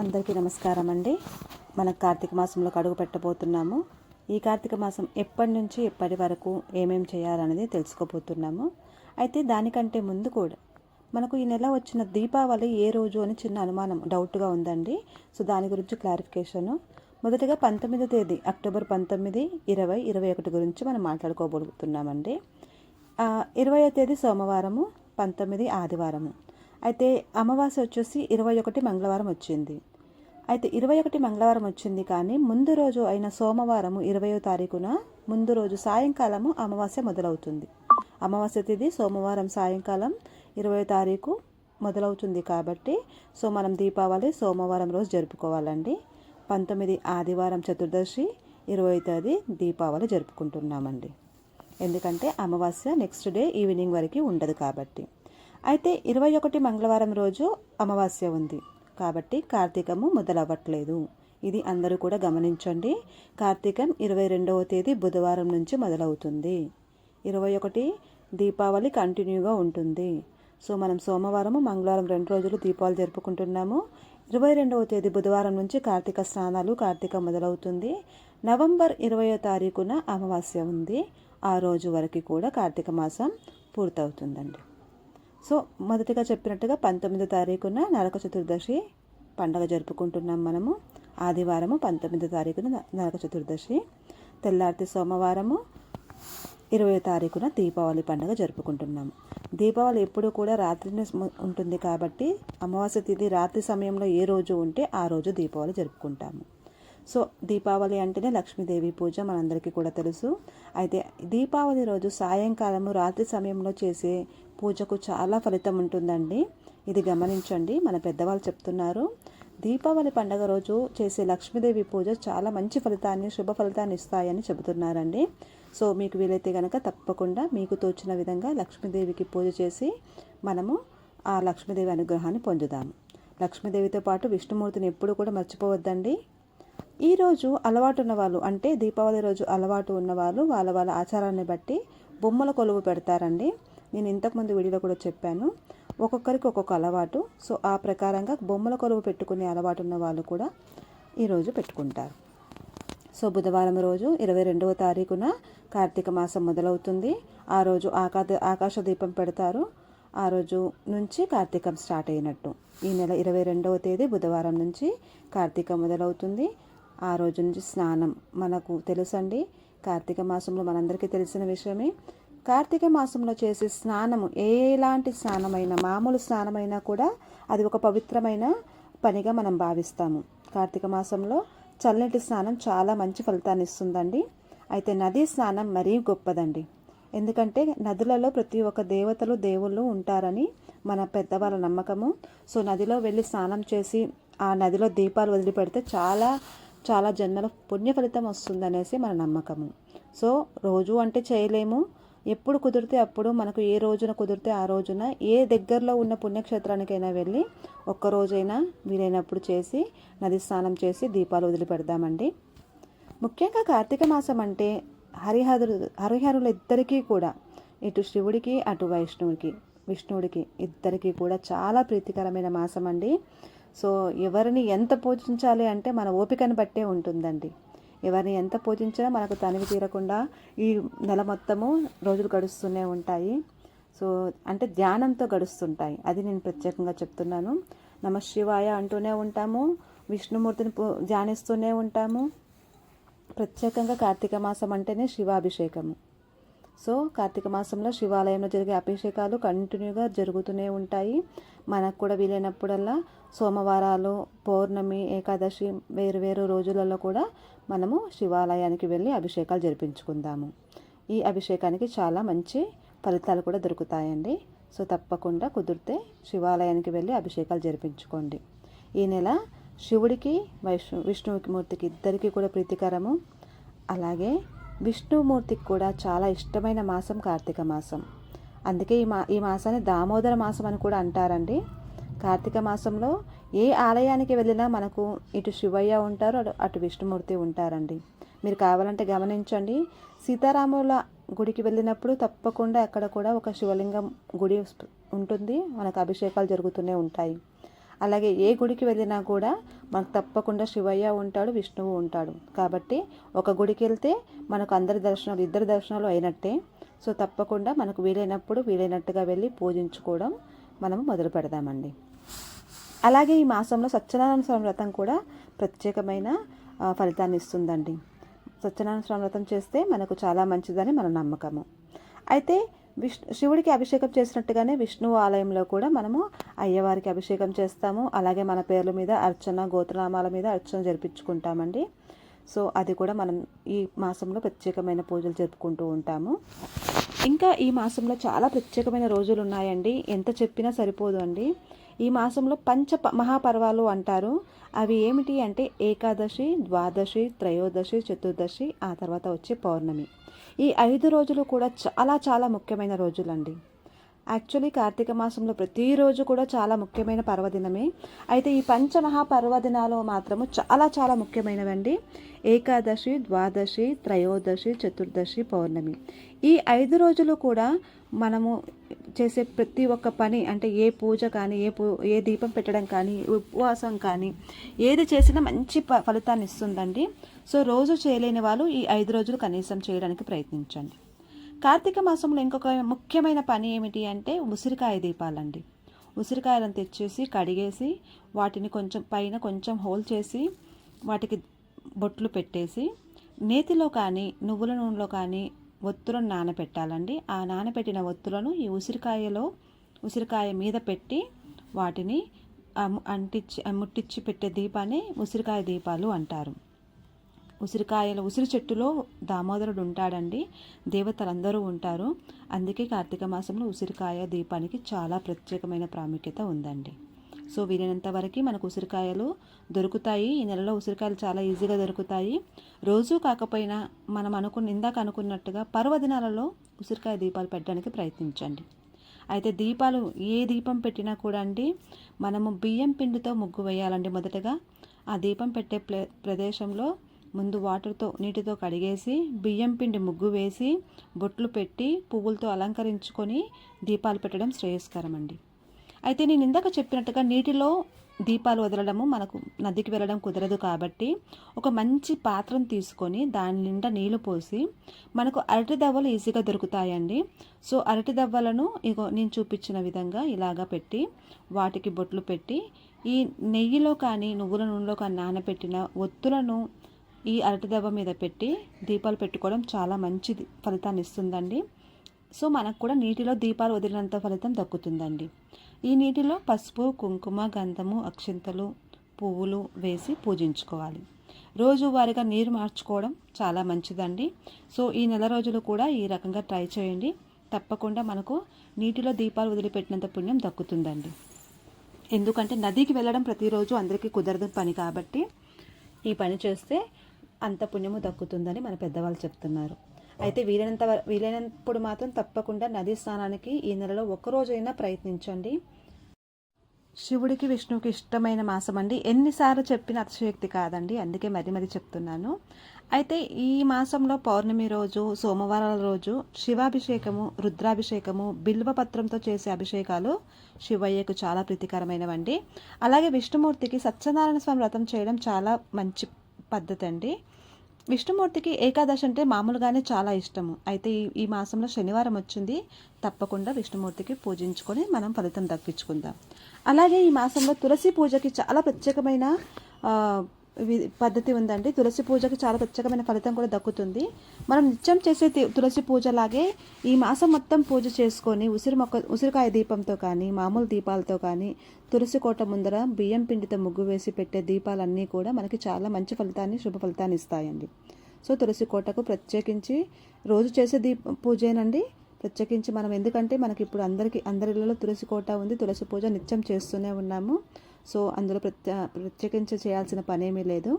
అందరికీ నమస్కారం అండి మన కార్తీక మాసంలో అడుగు పెట్టబోతున్నాము. ఈ కార్తీక మాసం ఎప్పటి నుంచి ఎప్పటి వరకు ఏమేం చేయాలనేది తెలుసుకోబోతున్నాము. అయితే దానికంటే ముందు కూడా మనకు ఈ నెల వచ్చిన దీపావళి ఏ రోజు అని చిన్న అనుమానం డౌట్గా ఉందండి. సో దాని గురించి క్లారిఫికేషను. మొదటగా పంతొమ్మిదో తేదీ అక్టోబర్ పంతొమ్మిది ఇరవై ఇరవై ఒకటి గురించి మనం మాట్లాడుకోబోతున్నామండి. ఆ, ఇరవయో తేదీ సోమవారము పంతొమ్మిది ఆదివారము. అయితే అమావాస్య వచ్చేసి ఇరవై ఒకటి మంగళవారం వచ్చింది. అయితే ఇరవై ఒకటి మంగళవారం వచ్చింది కానీ ముందు రోజు అయిన సోమవారము ఇరవయో తారీఖున ముందు రోజు సాయంకాలము అమావాస్య మొదలవుతుంది. అమావాస్య తిథి సోమవారం సాయంకాలం ఇరవై తారీఖు మొదలవుతుంది కాబట్టి సో మనం దీపావళి సోమవారం రోజు జరుపుకోవాలండి. పంతొమ్మిది ఆదివారం చతుర్దశి ఇరవై తేదీ దీపావళి జరుపుకుంటున్నామండి. ఎందుకంటే అమావాస్య నెక్స్ట్ డే ఈవినింగ్ వరకు ఉండదు కాబట్టి. అయితే ఇరవై ఒకటి మంగళవారం రోజు అమావాస్య ఉంది. కాబట్టి కార్తీకము మొదలవ్వట్లేదు. ఇది అందరూ కూడా గమనించండి. కార్తీకం ఇరవై రెండవ తేదీ బుధవారం నుంచి మొదలవుతుంది. ఇరవై ఒకటి దీపావళి కంటిన్యూగా ఉంటుంది. సో మనం సోమవారం మంగళవారం రెండు రోజులు దీపావళి జరుపుకుంటున్నాము. ఇరవై రెండవ తేదీ బుధవారం నుంచి కార్తీక స్నానాలు కార్తీకం మొదలవుతుంది. నవంబర్ ఇరవయో తారీఖున అమావాస్య ఉంది. ఆ రోజు వరకు కూడా కార్తీక మాసం పూర్తవుతుందండి. సో మొదటిగా చెప్పినట్టుగా పంతొమ్మిదో తారీఖున నరక చతుర్దశి పండగ జరుపుకుంటున్నాం మనము. ఆదివారము పంతొమ్మిదో తారీఖున నరక చతుర్దశి. తెల్లారితే సోమవారము ఇరవై తారీఖున దీపావళి పండుగ జరుపుకుంటున్నాము దీపావళి ఎప్పుడు కూడా రాత్రినే ఉంటుంది కాబట్టి అమావాస్య తిథి రాత్రి సమయంలో ఏ రోజు ఉంటే ఆ రోజు దీపావళి జరుపుకుంటాము. సో దీపావళి అంటేనే లక్ష్మీదేవి పూజ మనందరికీ కూడా తెలుసు. అయితే దీపావళి రోజు సాయంకాలము రాత్రి సమయంలో చేసే పూజకు చాలా ఫలితం ఉంటుందండి. ఇది గమనించండి మన పెద్దవాళ్ళు చెప్తున్నారు. దీపావళి పండగ రోజు చేసే లక్ష్మీదేవి పూజ చాలా మంచి ఫలితాన్ని శుభ ఫలితాన్ని ఇస్తాయని చెబుతున్నారండి. సో మీకు వీలైతే కనుక తప్పకుండా మీకు తోచిన విధంగా లక్ష్మీదేవికి పూజ చేసి మనము ఆ లక్ష్మీదేవి అనుగ్రహాన్ని పొందుదాము. లక్ష్మీదేవితో పాటు విష్ణుమూర్తిని ఎప్పుడూ కూడా మర్చిపోవద్దండి. ఈరోజు అలవాటు ఉన్నవాళ్ళు అంటే దీపావళి రోజు అలవాటు ఉన్నవాళ్ళు వాళ్ళ వాళ్ళ ఆచారాన్ని బట్టి బొమ్మల కొలువు పెడతారండి. నేను ఇంతకుముందు వీడియోలో కూడా చెప్పాను. ఒక్కొక్కరికి ఒక్కొక్క అలవాటు. సో ఆ ప్రకారంగా బొమ్మల కొలువు పెట్టుకునే అలవాటు ఉన్న వాళ్ళు కూడా ఈరోజు పెట్టుకుంటారు. సో బుధవారం రోజు ఇరవై రెండవ తారీఖున కార్తీక మాసం మొదలవుతుంది. ఆ రోజు ఆకా ఆకాశ దీపం పెడతారు. ఆ రోజు నుంచి కార్తీకం స్టార్ట్ అయినట్టు. ఈ నెల ఇరవై రెండవ తేదీ బుధవారం నుంచి కార్తీకం మొదలవుతుంది. ఆ రోజు నుంచి స్నానం మనకు తెలుసండి. కార్తీక మాసంలో మనందరికీ తెలిసిన విషయమే. కార్తీక మాసంలో చేసే స్నానము ఎలాంటి స్నానమైనా మామూలు స్నానమైనా కూడా అది ఒక పవిత్రమైన పనిగా మనం భావిస్తాము. కార్తీక మాసంలో చల్లటి స్నానం చాలా మంచి ఫలితాన్ని ఇస్తుందండి. అయితే నదీ స్నానం మరీ గొప్పదండి. ఎందుకంటే నదులలో ప్రతి ఒక్క దేవతలు దేవుళ్ళు ఉంటారని మన పెద్దవాళ్ళ నమ్మకము. సో నదిలో వెళ్ళి స్నానం చేసి ఆ నదిలో దీపాలు వదిలిపెడితే చాలా చాలా జన్మల పుణ్య ఫలితం వస్తుందనేసి మన నమ్మకము. సో రోజు అంటే చేయలేము. ఎప్పుడు కుదిరితే అప్పుడు మనకు ఏ రోజున కుదిరితే ఆ రోజున ఏ దగ్గరలో ఉన్న పుణ్యక్షేత్రానికైనా వెళ్ళి ఒక్క రోజైనా వీలైనప్పుడు చేసి నది స్నానం చేసి దీపాలు వదిలిపెడదామండి. ముఖ్యంగా కార్తీక మాసం అంటే హరిహరు హరిహరులు ఇద్దరికీ కూడా ఇటు శివుడికి అటు వైష్ణవుడికి విష్ణువుడికి ఇద్దరికీ కూడా చాలా ప్రీతికరమైన మాసం అండి సో ఎవరిని ఎంత పూజించాలి అంటే మన ఓపికను బట్టే ఉంటుందండి. ఎవరిని ఎంత పూజించినా మనకు తనివి తీరకుండా ఈ నెల మొత్తము రోజులు గడుస్తూనే ఉంటాయి. సో అంటే ధ్యానంతో గడుస్తుంటాయి. అది నేను ప్రత్యేకంగా చెప్తున్నాను. నమ శివాయ అంటూనే ఉంటాము. విష్ణుమూర్తిని పూ ధ్యానిస్తూనే ఉంటాము. ప్రత్యేకంగా కార్తీక మాసం అంటేనే శివాభిషేకము. సో కార్తీక మాసంలో శివాలయంలో జరిగే అభిషేకాలు కంటిన్యూగా జరుగుతూనే ఉంటాయి. మనకు కూడా వీలైనప్పుడల్లా సోమవారాలు పౌర్ణమి ఏకాదశి వేరు వేరు రోజులలో కూడా మనము శివాలయానికి వెళ్ళి అభిషేకాలు జరిపించుకుందాము. ఈ అభిషేకానికి చాలా మంచి ఫలితాలు కూడా దొరుకుతాయండి. సో తప్పకుండా కుదిరితే శివాలయానికి వెళ్ళి అభిషేకాలు జరిపించుకోండి. ఈ నెల శివుడికి వైష్ణు విష్ణుమూర్తికి ఇద్దరికీ కూడా ప్రీతికరము. అలాగే విష్ణుమూర్తికి కూడా చాలా ఇష్టమైన మాసం కార్తీక మాసం. అందుకే ఈ మా ఈ మాసాన్ని దామోదర మాసం అని కూడా అంటారండి. కార్తీక మాసంలో ఏ ఆలయానికి వెళ్ళినా మనకు ఇటు శివయ్య ఉంటారు అటు అటు విష్ణుమూర్తి ఉంటారండి. మీరు కావాలంటే గమనించండి. సీతారాముల గుడికి వెళ్ళినప్పుడు తప్పకుండా అక్కడ కూడా ఒక శివలింగం గుడి ఉంటుంది. మనకు అభిషేకాలు జరుగుతూనే ఉంటాయి. అలాగే ఏ గుడికి వెళ్ళినా కూడా మనకు తప్పకుండా శివయ్య ఉంటాడు విష్ణువు ఉంటాడు. కాబట్టి ఒక గుడికి వెళ్తే మనకు అందరి దర్శనాలు ఇద్దరు దర్శనాలు అయినట్టే. సో తప్పకుండా మనకు వీలైనప్పుడు వీలైనట్టుగా వెళ్ళి పూజించుకోవడం మనము మొదలు పెడదామండి. అలాగే ఈ మాసంలో సత్యనారాయణ స్వామి వ్రతం కూడా ప్రత్యేకమైన ఫలితాన్ని ఇస్తుందండి. సత్యనారాయణ స్వామి వ్రతం చేస్తే మనకు చాలా మంచిదని మన నమ్మకము. అయితే విష్ణు శివుడికి అభిషేకం చేసినట్టుగానే విష్ణువు ఆలయంలో కూడా మనము అయ్యవారికి అభిషేకం చేస్తాము. అలాగే మన పేర్ల మీద అర్చన గోత్రనామాల మీద అర్చన జరిపించుకుంటామండి. సో అది కూడా మనం ఈ మాసంలో ప్రత్యేకమైన పూజలు జరుపుకుంటూ ఉంటాము. ఇంకా ఈ మాసంలో చాలా ప్రత్యేకమైన రోజులు ఉన్నాయండి. ఎంత చెప్పినా సరిపోదు అండి. ఈ మాసంలో పంచ ప- మహాపర్వాలు అంటారు. అవి ఏమిటి అంటే ఏకాదశి ద్వాదశి త్రయోదశి చతుర్దశి ఆ తర్వాత వచ్చే పౌర్ణమి. ఈ ఐదు రోజులు కూడా చాలా చాలా ముఖ్యమైన రోజులండి. యాక్చువల్లీ కార్తీక మాసంలో ప్రతిరోజు కూడా చాలా ముఖ్యమైన పర్వదినమే. అయితే ఈ పంచమహా పర్వదినాలు మాత్రము చాలా చాలా ముఖ్యమైనవండి. ఏకాదశి ద్వాదశి త్రయోదశి చతుర్దశి పౌర్ణమి. ఈ ఐదు రోజులు కూడా మనము చేసే ప్రతి ఒక్క పని అంటే ఏ పూజ కానీ ఏ పూ ఏ దీపం పెట్టడం కానీ ఉపవాసం కానీ ఏది చేసినా మంచి ప- ఫలితాన్ని ఇస్తుందండి. సో రోజు చేయలేని వాళ్ళు ఈ ఐదు రోజులు కనీసం చేయడానికి ప్రయత్నించండి. కార్తీక మాసంలో ఇంకొక ముఖ్యమైన పని ఏమిటి అంటే ఉసిరికాయ దీపాలండి. ఉసిరికాయలను తెచ్చేసి కడిగేసి వాటిని కొంచెం పైన కొంచెం హోల్ చేసి వాటికి బొట్లు పెట్టేసి నేతిలో కానీ నువ్వుల నూనెలో కానీ ఒత్తులను నానబెట్టాలండి ఆ నానబెట్టిన ఒత్తులను ఈ ఉసిరికాయలో ఉసిరికాయ మీద పెట్టి వాటిని అంటించి ముట్టించి పెట్టే దీపాన్ని ఉసిరికాయ దీపాలు అంటారు. ఉసిరికాయల ఉసిరి చెట్టులో దామోదరుడు ఉంటాడండి. దేవతలందరూ ఉంటారు. అందుకే కార్తీక మాసంలో ఉసిరికాయ దీపానికి చాలా ప్రత్యేకమైన ప్రాముఖ్యత ఉందండి. సో వీలైనంత వరకు మనకు ఉసిరికాయలు దొరుకుతాయి. ఈ నెలలో ఉసిరికాయలు చాలా ఈజీగా దొరుకుతాయి. రోజు కాకపోయినా మనం అనుకున్న ఇందాక అనుకున్నట్టుగా పర్వదినాలలో ఉసిరికాయ దీపాలు పెట్టడానికి ప్రయత్నించండి. అయితే దీపాలు ఏ దీపం పెట్టినా కూడా అండి మనము బియ్యం పిండితో ముగ్గు వేయాలండి మొదటగా. ఆ దీపం పెట్టే ప్లే ప్రదేశంలో ముందు వాటర్తో నీటితో కడిగేసి బియ్యం పిండి ముగ్గు వేసి బొట్లు పెట్టి పువ్వులతో అలంకరించుకొని దీపాలు పెట్టడం శ్రేయస్కరం అండి అయితే నేను ఇందాక చెప్పినట్టుగా నీటిలో దీపాలు వదలడము మనకు నదికి వెళ్ళడం కుదరదు కాబట్టి ఒక మంచి పాత్రను తీసుకొని దాని నిండా నీళ్ళు పోసి మనకు అరటి దవ్వలు ఈజీగా దొరుకుతాయండి. సో అరటి దవ్వలను ఇగో నేను చూపించిన విధంగా ఇలాగా పెట్టి వాటికి బొట్లు పెట్టి ఈ నెయ్యిలో కానీ నువ్వుల నూనెలో కానీ నానబెట్టిన ఒత్తులను ఈ అరటి దవ్వ మీద పెట్టి దీపాలు పెట్టుకోవడం చాలా మంచిది. ఫలితాన్ని ఇస్తుందండి. సో మనకు కూడా నీటిలో దీపాలు వదిలినంత ఫలితం దక్కుతుందండి. ఈ నీటిలో పసుపు కుంకుమ గంధము అక్షింతలు పువ్వులు వేసి పూజించుకోవాలి. రోజువారీగా నీరు మార్చుకోవడం చాలా మంచిదండి. సో ఈ నెల రోజులు కూడా ఈ రకంగా ట్రై చేయండి. తప్పకుండా మనకు నీటిలో దీపాలు వదిలిపెట్టినంత పుణ్యం దక్కుతుందండి. ఎందుకంటే నదికి వెళ్ళడం ప్రతిరోజు అందరికీ కుదరదు పని కాబట్టి ఈ పని చేస్తే అంత పుణ్యము దక్కుతుందని మన పెద్దవాళ్ళు చెప్తున్నారు. అయితే వీలైనంత వీలైనప్పుడు మాత్రం తప్పకుండా నదీ స్నానానికి ఈ నెలలో ఒక్కరోజైనా ప్రయత్నించండి. శివుడికి విష్ణువుకి ఇష్టమైన మాసం అండి. ఎన్నిసార్లు చెప్పిన అతిశయోక్తి కాదండి. అందుకే మరి మరి చెప్తున్నాను. అయితే ఈ మాసంలో పౌర్ణమి రోజు సోమవారాల రోజు శివాభిషేకము రుద్రాభిషేకము బిల్వపత్రంతో చేసే అభిషేకాలు శివయ్యకు చాలా ప్రీతికరమైనవండి. అలాగే విష్ణుమూర్తికి సత్యనారాయణ స్వామి వ్రతం చేయడం చాలా మంచి పద్ధతి అండి విష్ణుమూర్తికి ఏకాదశి అంటే మామూలుగానే చాలా ఇష్టము. అయితే ఈ ఈ మాసంలో శనివారం వచ్చింది. తప్పకుండా విష్ణుమూర్తికి పూజించుకొని మనం ఫలితం దక్కించుకుందాం. అలాగే ఈ మాసంలో తులసి పూజకి చాలా ప్రత్యేకమైన పద్ధతి ఉందండి. తులసి పూజకు చాలా ప్రత్యేకమైన ఫలితం కూడా దక్కుతుంది. మనం నిత్యం చేసే తులసి పూజలాగే ఈ మాసం మొత్తం పూజ చేసుకొని ఉసిరి మొక్క ఉసిరికాయ దీపంతో కానీ మామూలు దీపాలతో కానీ తులసి కోట ముందర బియ్యం పిండితో ముగ్గు వేసి పెట్టే దీపాలన్నీ కూడా మనకి చాలా మంచి ఫలితాన్ని శుభ ఫలితాన్ని ఇస్తాయండి. సో తులసి కోటకు ప్రత్యేకించి రోజు చేసే దీప పూజేనండి. ప్రత్యేకించి మనం ఎందుకంటే మనకి ఇప్పుడు అందరికీ అందరిలో తులసి కోట ఉంది. తులసి పూజ నిత్యం చేస్తూనే ఉన్నాము. సో అందులో ప్రత్యే ప్రత్యేకించి చేయాల్సిన పనేమీ లేదు.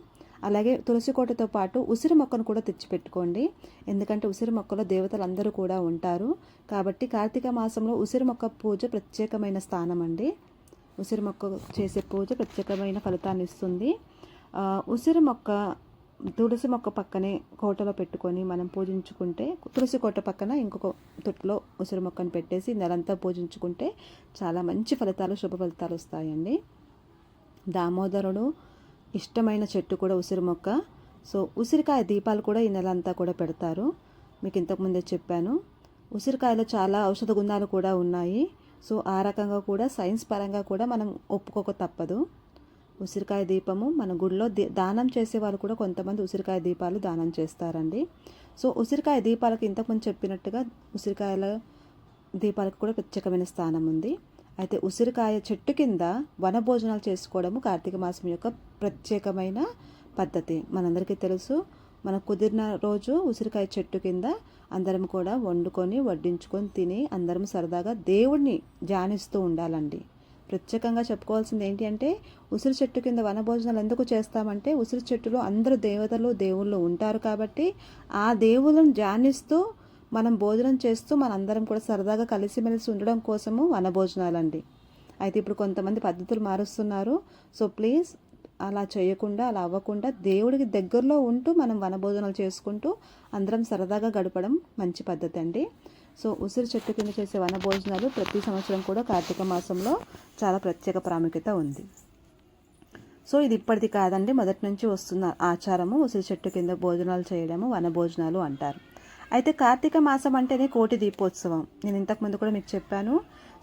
అలాగే తులసి కోటతో పాటు ఉసిరి మొక్కను కూడా తెచ్చిపెట్టుకోండి. ఎందుకంటే ఉసిరి మొక్కలో దేవతలు అందరూ కూడా ఉంటారు. కాబట్టి కార్తీక మాసంలో ఉసిరి మొక్క పూజ ప్రత్యేకమైన స్థానం అండి ఉసిరి మొక్క చేసే పూజ ప్రత్యేకమైన ఫలితాన్ని ఇస్తుంది. ఉసిరి మొక్క తులసి మొక్క పక్కనే కోటలో పెట్టుకొని మనం పూజించుకుంటే తులసి కోట పక్కన ఇంకొక తొట్టులో ఉసిరి మొక్కను పెట్టేసి నెలంతా పూజించుకుంటే చాలా మంచి ఫలితాలు శుభ ఫలితాలు వస్తాయండి. దామోదరుడు ఇష్టమైన చెట్టు కూడా ఉసిరి మొక్క. సో ఉసిరికాయ దీపాలు కూడా ఈ నెల అంతా కూడా పెడతారు. మీకు ఇంతకుముందే చెప్పాను. ఉసిరికాయలో చాలా ఔషధ గుణాలు కూడా ఉన్నాయి. సో ఆ రకంగా కూడా సైన్స్ పరంగా కూడా మనం ఒప్పుకోక తప్పదు. ఉసిరికాయ దీపము మన గుడిలో దానం చేసే వాళ్ళు కూడా కొంతమంది ఉసిరికాయ దీపాలు దానం చేస్తారండి. సో ఉసిరికాయ దీపాలకు ఇంతకుముందు చెప్పినట్టుగా ఉసిరికాయల దీపాలకు కూడా ప్రత్యేకమైన స్థానం ఉంది. అయితే ఉసిరికాయ చెట్టు కింద వనభోజనాలు చేసుకోవడము కార్తీక మాసం యొక్క ప్రత్యేకమైన పద్ధతి. మనందరికీ తెలుసు మనకు కుదిరిన రోజు ఉసిరికాయ చెట్టు కింద అందరం కూడా వండుకొని వడ్డించుకొని తిని అందరం సరదాగా దేవుడిని ధ్యానిస్తూ ఉండాలండి. ప్రత్యేకంగా చెప్పుకోవాల్సింది ఏంటి అంటే ఉసిరి చెట్టు కింద వనభోజనాలు ఎందుకు చేస్తామంటే ఉసిరి చెట్టులో అందరు దేవతలు దేవుళ్ళు ఉంటారు కాబట్టి ఆ దేవుళ్ళను ధ్యానిస్తూ మనం భోజనం చేస్తూ మనందరం కూడా సరదాగా కలిసిమెలిసి ఉండడం కోసము వనభోజనాలండి. అయితే ఇప్పుడు కొంతమంది పద్ధతులు మారుస్తున్నారు. సో ప్లీజ్ అలా చేయకుండా అలా అవ్వకుండా దేవుడికి దగ్గరలో ఉంటూ మనం వనభోజనాలు చేసుకుంటూ అందరం సరదాగా గడపడం మంచి పద్ధతి అండి. సో ఉసిరి చెట్టు కింద చేసే వనభోజనాలు ప్రతి సంవత్సరం కూడా కార్తీక మాసంలో చాలా ప్రత్యేక ప్రాముఖ్యత ఉంది. సో ఇది ఇప్పటిది కాదండి. మొదటి నుంచి వస్తున్న ఆచారము ఉసిరి చెట్టు కింద భోజనాలు చేయడము వన భోజనాలు అంటారు. అయితే కార్తీక మాసం అంటేనే కోటి దీపోత్సవం. నేను ఇంతకుముందు కూడా మీకు చెప్పాను.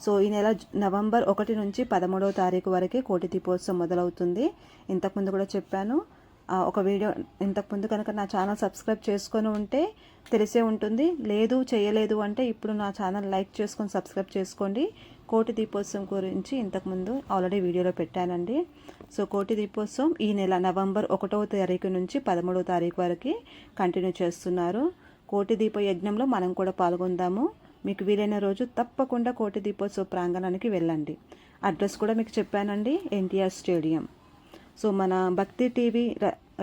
సో ఈ నెల నవంబర్ ఒకటి నుంచి పదమూడవ తారీఖు వరకే కోటి దీపోత్సవం మొదలవుతుంది. ఇంతకుముందు కూడా చెప్పాను. ఒక వీడియో ఇంతకుముందు కనుక నా ఛానల్ సబ్స్క్రైబ్ చేసుకొని ఉంటే తెలిసే ఉంటుంది. లేదు చేయలేదు అంటే ఇప్పుడు నా ఛానల్ లైక్ చేసుకొని సబ్స్క్రైబ్ చేసుకోండి. కోటి దీపోత్సవం గురించి ఇంతకుముందు ఆల్రెడీ వీడియోలో పెట్టానండి. సో కోటి దీపోత్సవం ఈ నెల నవంబర్ ఒకటవ తారీఖు నుంచి పదమూడవ తారీఖు వరకు కంటిన్యూ చేస్తున్నారు. కోటి దీప యజ్ఞంలో మనం కూడా పాల్గొందాము. మీకు వీలైన రోజు తప్పకుండా కోటి దీపోత్సవ ప్రాంగణానికి వెళ్ళండి. అడ్రస్ కూడా మీకు చెప్పానండి ఎన్టీఆర్ స్టేడియం. సో మన భక్తి టీవీ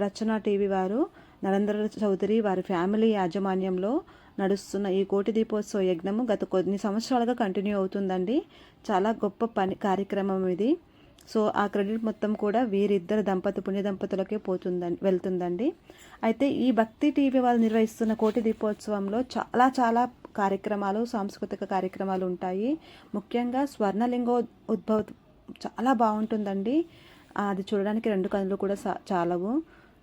రచన టీవీ వారు నరేంద్ర చౌదరి వారి ఫ్యామిలీ యాజమాన్యంలో నడుస్తున్న ఈ కోటి దీపోత్సవ యజ్ఞము గత కొన్ని సంవత్సరాలుగా కంటిన్యూ అవుతుందండి. చాలా గొప్ప పని కార్యక్రమం ఇది. సో ఆ క్రెడిట్ మొత్తం కూడా వీరిద్దరు దంపతి పుణ్య దంపతులకే పోతుందండి వెళ్తుందండి. అయితే ఈ భక్తి టీవీ వాళ్ళు నిర్వహిస్తున్న కోటి దీపోత్సవంలో చాలా చాలా కార్యక్రమాలు సాంస్కృతిక కార్యక్రమాలు ఉంటాయి. ముఖ్యంగా స్వర్ణలింగో ఉద్భవ చాలా బాగుంటుందండి. అది చూడడానికి రెండు కనులు కూడా చాలవు.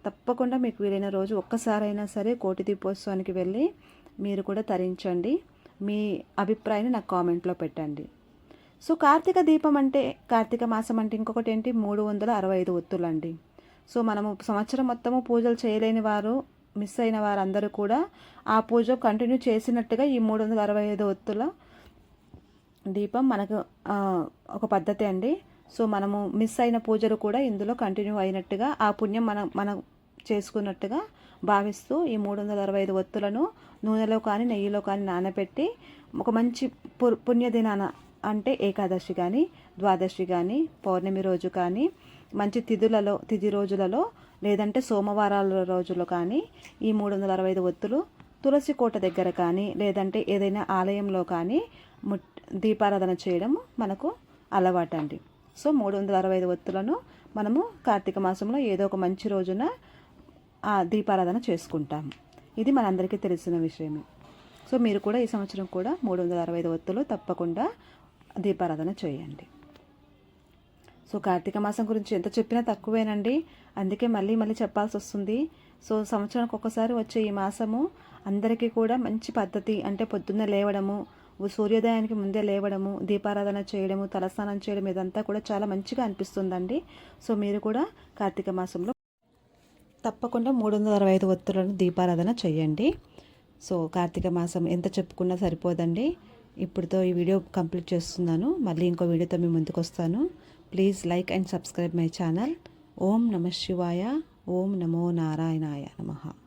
తప్పకుండా మీకు వీలైన రోజు ఒక్కసారైనా సరే కోటి దీపోత్సవానికి వెళ్ళి మీరు కూడా తరించండి. మీ అభిప్రాయాన్ని నాకు కామెంట్లో పెట్టండి. సో కార్తీక దీపం అంటే కార్తీక మాసం అంటే ఇంకొకటి ఏంటి? మూడు వందల అరవై ఐదు ఒత్తులు అండి సో మనము సంవత్సరం మొత్తము పూజలు చేయలేని వారు మిస్ అయిన వారందరూ కూడా ఆ పూజ కంటిన్యూ చేసినట్టుగా ఈ మూడు వందల అరవై ఐదు ఒత్తుల దీపం మనకు ఒక పద్ధతి అండి. సో మనము మిస్ అయిన పూజలు కూడా ఇందులో కంటిన్యూ అయినట్టుగా ఆ పుణ్యం మనం మనం చేసుకున్నట్టుగా భావిస్తూ ఈ మూడు వందల అరవై ఐదు ఒత్తులను నూనెలో కానీ నెయ్యిలో కానీ నానబెట్టి ఒక మంచి పు పుణ్యదినాన అంటే ఏకాదశి కానీ ద్వాదశి కానీ పౌర్ణమి రోజు కానీ మంచి తిథులలో తిథి రోజులలో లేదంటే సోమవారాల రోజులు కానీ ఈ మూడు వందల అరవై ఐదు ఒత్తులు తులసి కోట దగ్గర కానీ లేదంటే ఏదైనా ఆలయంలో కానీ దీపారాధన చేయడం మనకు అలవాటు అండి సో మూడు వందల అరవై ఐదు ఒత్తులను మనము కార్తీక మాసంలో ఏదో ఒక మంచి రోజున ఆ దీపారాధన చేసుకుంటాము. ఇది మనందరికీ తెలిసిన విషయమే. సో మీరు కూడా ఈ సంవత్సరం కూడా మూడు వందల అరవై ఐదు ఒత్తులు తప్పకుండా దీపారాధన చేయండి. సో కార్తీక మాసం గురించి ఎంత చెప్పినా తక్కువేనండి. అందుకే మళ్ళీ మళ్ళీ చెప్పాల్సి వస్తుంది. సో సంవత్సరానికి ఒక్కసారి వచ్చే ఈ మాసము అందరికీ కూడా మంచి పద్ధతి అంటే పొద్దున్న లేవడము సూర్యోదయానికి ముందే లేవడము దీపారాధన చేయడము తలస్నానం చేయడం ఇదంతా కూడా చాలా మంచిగా అనిపిస్తుందండి. సో మీరు కూడా కార్తీక మాసంలో తప్పకుండా మూడు వందల అరవై ఐదు ఒత్తులను దీపారాధన చేయండి. సో కార్తీక మాసం ఎంత చెప్పుకున్నా సరిపోదండి. ఇప్పుడుతో ఈ వీడియో కంప్లీట్ చేస్తున్నాను. మళ్ళీ ఇంకో వీడియోతో మీ ముందుకు వస్తాను. Please like and subscribe my channel ఓం నమ శివాయ ఓం నమో నారాయణాయ నమః.